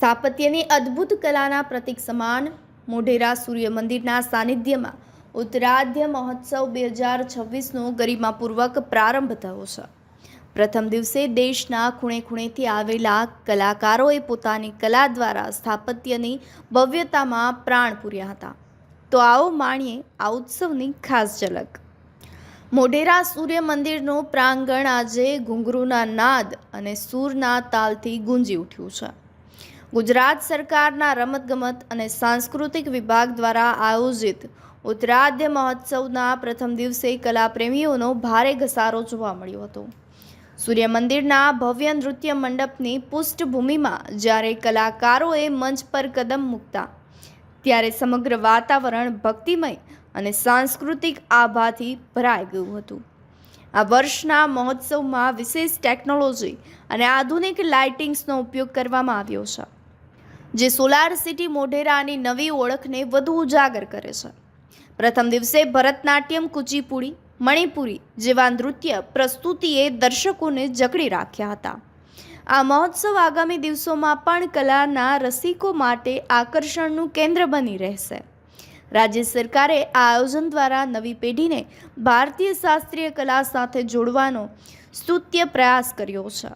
સ્થાપત્યની અદ્ભુત કલાના પ્રતિક સમાન મોઢેરા સૂર્ય મંદિરના સાનિધ્યમાં ઉત્તરાધ્ય મહોત્સવ બે હજાર છવ્વીસનો ગરિમાપૂર્વક પ્રારંભ થયો છે. પ્રથમ દિવસે દેશના ખૂણે ખૂણેથી આવેલા કલાકારોએ પોતાની કલા દ્વારા સ્થાપત્યની ભવ્યતામાં પ્રાણ પૂર્યા હતા. તો આવો માણીએ આ ઉત્સવની ખાસ ઝલક. મોઢેરા સૂર્ય મંદિરનું પ્રાંગણ આજે ઘુંઘરૂના નાદ અને સૂરના તાલથી ગુંજી ઉઠ્યું છે. ગુજરાત સરકારના રમતગમત અને સાંસ્કૃતિક વિભાગ દ્વારા આયોજિત ઉત્તરાધ્ય મહોત્સવના પ્રથમ દિવસે કલાપ્રેમીઓનો ભારે ઘસારો જોવા મળ્યો હતો. સૂર્ય મંદિરના ભવ્ય નૃત્ય મંડપની પૃષ્ઠભૂમિમાં જ્યારે કલાકારોએ મંચ પર કદમ મૂકતા, ત્યારે સમગ્ર વાતાવરણ ભક્તિમય અને સાંસ્કૃતિક આભાથી ભરાઈ ગયું હતું. આ વર્ષના મહોત્સવમાં વિશેષ ટેકનોલોજી અને આધુનિક લાઇટિંગ્સનો ઉપયોગ કરવામાં આવ્યો છે. જે સોલાર સિટી મોઢેરાની નવી ઓળખને વધુ ઉજાગર કરે છે. પ્રથમ દિવસે ભરતનાટ્યમ, કુચીપુડી, મણિપુરી જેવા નૃત્ય પ્રસ્તુતિએ દર્શકોને જકડી રાખ્યા હતા. આ મહોત્સવ આગામી દિવસોમાં પણ કલાના રસિકો માટે આકર્ષણનું કેન્દ્ર બની રહેશે. રાજ્ય સરકારે આ આયોજન દ્વારા નવી પેઢીને ભારતીય શાસ્ત્રીય કલા સાથે જોડવાનો સ્તુત્ય પ્રયાસ કર્યો છે.